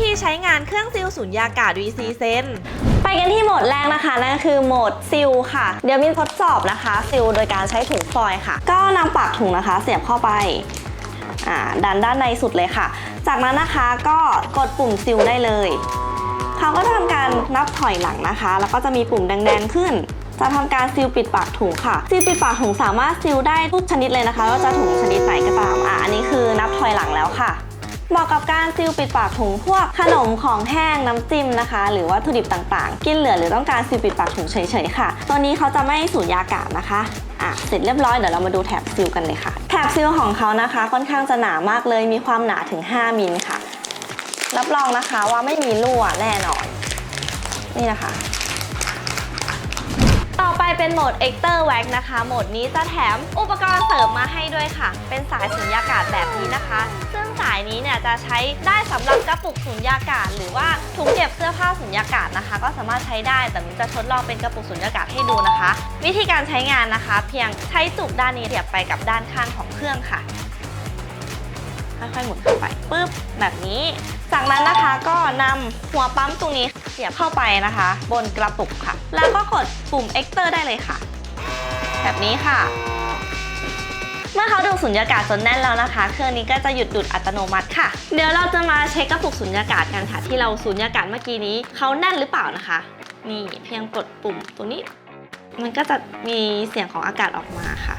ธีใช้งานเครื่องซิลสูญญากาศ VC Sen ไปกันที่โหมดแรกนะคะนั่นก็คือโหมดซิลค่ะ เดี๋ยวมินทดสอบนะคะซิลโดยการใช้ถุงฟอยล์ค่ะ ก็นำปากถุงนะคะ เสียบเข้าไปดันด้านในสุดเลยค่ะ จากนั้นนะคะก็กดปุ่มซิลได้เลยเขาก็จะทำการนับถอยหลังนะคะ แล้วก็จะมีปุ่มแดงๆขึ้น จะทำการซิลปิดปากถุงค่ะ ซิลปิดปากถุงสามารถซิลได้ทุกชนิดเลยนะคะว่าจะถุงชนิดไหนก็ตามอะอันนี้คือนับถอยหลังแล้วค่ะ เหมาะกับการซิลปิดปากถุงพวกขนมของแห้งน้ำจิ้มนะคะ หรือวัตถุดิบต่างๆ กินเหลือหรือต้องการซิลปิดปากถุงเฉยๆค่ะ ตัวนี้เขาจะไม่สูญญากาศนะคะอะเสร็จเรียบร้อยเดี๋ยวเรามาดูแถบซิลกันเลยค่ะ แถบซิลของเขานะคะ ค่อนข้างจะหนามากเลยมีความหนาถึง 5มิลค่ะ รับรองนะคะว่าไม่มีรั่วแน่นอน นี่นะคะ ต่อไปเป็นโหมด e x t e r Wax นะคะ โหมดนี้จะแถมอุปกรณ์เสริมมาให้ด้วยค่ะ เป็นสายสูญญากาศแบบนี้นะคะ ซึ่งสายนี้เนี่ยจะใช้ได้สำหรับกระปุกสูญญากาศ หรือว่าถุงเก็บเสื้อผ้าสูญญากาศนะคะ ก็สามารถใช้ได้ แต่มินจะทดลองเป็นกระปุกสูญญากาศให้ดูนะคะ วิธีการใช้งานนะคะ เพียงใช้จุกด้านนี้เสียบไปกับด้านข้างของเครื่องค่ะค่อยๆหมุนเข้าไปปุ๊บแบบนี้ จากนั้นนะคะก็นำหัวปั๊มตรงนี้ สียบเข้าไปนะคะ บนกระปุกค่ะ แล้วก็กดปุ่ม Enter ได้เลยค่ะ แบบนี้ค่ะ เมื่อเขาดูดสุญญากาศจนแน่นแล้วนะคะ เครื่องนี้ก็จะหยุดดูดอัตโนมัติค่ะ เดี๋ยวเราจะมาเช็คกระปุกสุญญากาศกันค่ะ ที่เราสุญญากาศเมื่อกี้นี้เขาแน่นหรือเปล่านะคะ นี่เพียงกดปุ่มตรงนี้ มันก็จะมีเสียงของอากาศออกมาค่ะ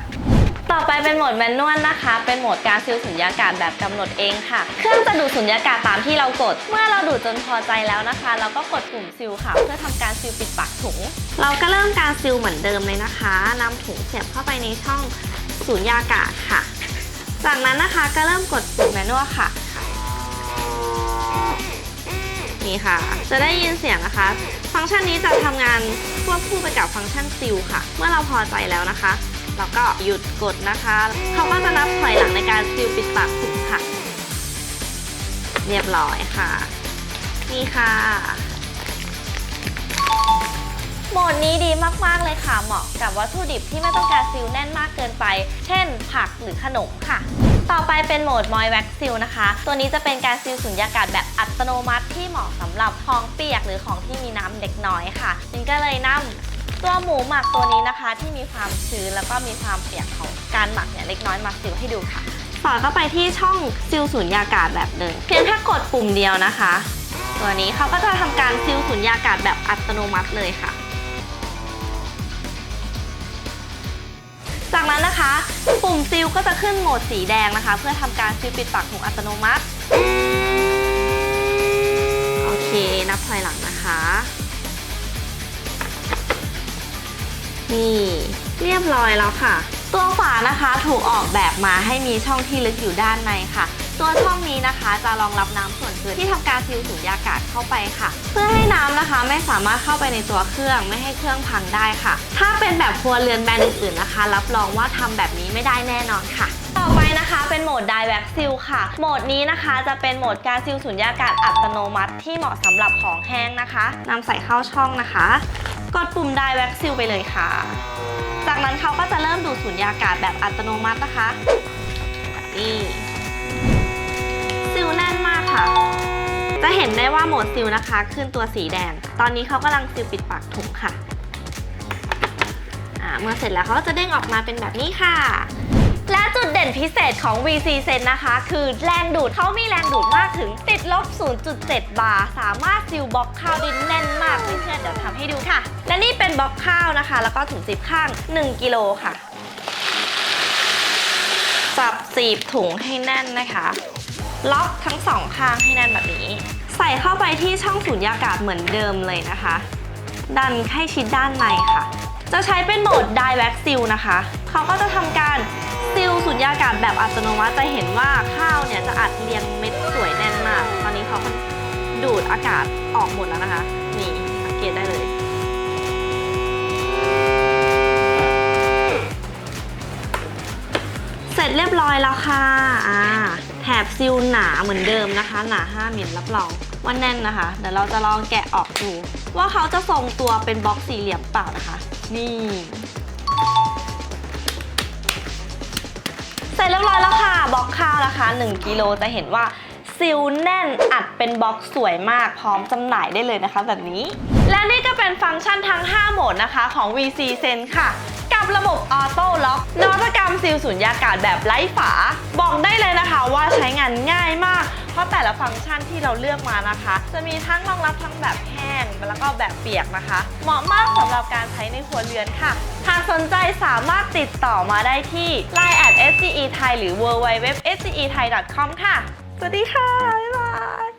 ต่อไปเป็นโหมดแมนนวลนะคะ เป็นโหมดการซิลสุญญากาศแบบกำหนดเองค่ะ เครื่องจะดูดสุญญากาศตามที่เรากด เมื่อเราดูดจนพอใจแล้วนะคะ เราก็กดปุ่มซิลค่ะ เพื่อทำการซิลปิดปากถุง เราก็เริ่มการซิลเหมือนเดิมเลยนะคะนำถุงเสียบเข้าไปในช่องสุญญากาศค่ะ จากนั้นนะคะก็เริ่มกดปุ่มแมนนวลค่ะ นี่ค่ะ จะได้ยินเสียงนะคะ ฟังก์ชันนี้จะทำงานควบคู่ไปกับฟังก์ชันซิลค่ะ เมื่อเราพอใจแล้วนะคะ เราก็หยุดกดนะคะ เขาก็จะนับถอยหลังในการซิลปิดปากถุงค่ะ เรียบร้อยค่ะ นี่ค่ะโหมดนี้ดีมาก ๆ เลยค่ะ เหมาะกับวัตถุดิบที่ไม่ต้องการซิลแน่นมากเกินไป เช่น ผักหรือขนมค่ะ ต่อไปเป็นโหมดมอยแว็กซิลนะคะ ตัวนี้จะเป็นการซิลสุญญากาศแบบอัตโนมัติที่เหมาะสำหรับของเปียกหรือของที่มีน้ำเล็กน้อยค่ะมินก็เลยนำ ตัวหมูหมักตัวนี้นะคะ ที่มีความชื้นแล้วก็มีความเปียกของการหมักเนี่ยเล็กน้อยมาซิลให้ดูค่ะสอดเข้าไปที่ช่องซิลสุญญากาศแบบเดิมเพียงแค่กดปุ่มเดียวนะคะ ตัวนี้เขาก็จะทำการซิลสุญญากาศแบบอัตโนมัติเลยค่ะ จากนั้นนะคะ ปุ่มซิลก็จะขึ้นโหมดสีแดงนะคะ เพื่อทำการซิลปิดปากถุงอัตโนมัติโอเคนับถอยหลังนะคะ นี่เรียบร้อยแล้วค่ะ ตัวฝานะคะถูกออกแบบมาให้มีช่องที่ลึกอยู่ด้านในค่ะ ตัวช่องนี้นะคะจะรองรับน้ำส่วนเกินที่ทำการซิลสูญญากาศเข้าไปค่ะ เพื่อให้น้ำนะคะไม่สามารถเข้าไปในตัวเครื่องไม่ให้เครื่องพังได้ค่ะ ถ้าเป็นแบบครัวเรือนแบรนด์อื่นๆนะคะ รับรองว่าทำแบบนี้ไม่ได้แน่นอนค่ะต่อไปนะคะเป็นโหมด Dye Wax Seal ค่ะ โหมดนี้นะคะจะเป็นโหมดการซิลสูญญากาศอัตโนมัติ ที่เหมาะสำหรับของแห้งนะคะนำใส่เข้าช่องนะคะ กดปุ่ม Dye Wax Seal ไปเลยค่ะ จากนั้นเขาก็จะเริ่มดูดสูญญากาศแบบอัตโนมัตินะคะนี่ซิลแน่นมากค่ะ จะเห็นได้ว่าโหมดซิลนะคะ ขึ้นตัวสีแดง ตอนนี้เขากำลังซิลปิดปากถุงค่ะอ่าเมื่อเสร็จแล้วเขาก็จะเด้งออกมาเป็นแบบนี้ค่ะ และจุดเด่นพิเศษของ VC Sen นะคะ คือแรงดูดเขามีแรงดูดมากถึงติดลบ 0.7 บาร์ สามารถซิลบล็อกข้าวได้แน่นมากไม่เชื่อเดี๋ยวทำให้ดูค่ะ และนี่เป็นบล็อกข้าวนะคะ แล้วก็ถุงซิปข้าง 1 กิโลค่ะ จับสีบถุงให้แน่นนะคะ ล็อกทั้งสองข้างให้แน่นแบบนี้ ใส่เข้าไปที่ช่องสูญญากาศเหมือนเดิมเลยนะคะ ดันให้ชิดด้านในค่ะ จะใช้เป็นโหมด Dye Wax Seal นะคะ เขาก็จะทำการซิลสุญญากาศแบบอัตโนมัติจะเห็นว่าข้าวเนี่ยจะอัดเรียงเม็ดสวยแน่นมาก ตอนนี้เขาดูดอากาศออกหมดแล้วนะคะ นี่สังเกตได้เลยเสร็จเรียบร้อยแล้วค่ะ อ่า แถบซิลหนาเหมือนเดิมนะคะ หนา 5มิลรับรองว่าแน่นนะคะ เดี๋ยวเราจะลองแกะออกดู ว่าเขาจะทรงตัวเป็นบล็อกสี่เหลี่ยมเปล่านะคะ นี่เสร็จเรียบร้อยแล้วค่ะบล็อกข้าวนะคะ 1กิโลจะเห็นว่าซิลแน่นอัดเป็นบล็อกสวยมากพร้อมจำหน่ายได้เลยนะคะแบบนี้ และนี่ก็เป็นฟังก์ชันทั้ง 5 โหมดนะคะของ VC Sense ค่ะ ระบบออโต้ล็อกนวัตกรรมซีลสุญญากาศแบบไร้ฝา บอกได้เลยนะคะว่าใช้งานง่ายมาก เพราะแต่ละฟังก์ชันที่เราเลือกมานะคะ จะมีทั้งรองรับทั้งแบบแห้งแล้วก็แบบเปียกนะคะ เหมาะมากสำหรับการใช้ในครัวเรือนค่ะ หากสนใจสามารถติดต่อมาได้ที่ line at sce thai หรือ www sce thai com ค่ะ สวัสดีค่ะ บ๊ายบาย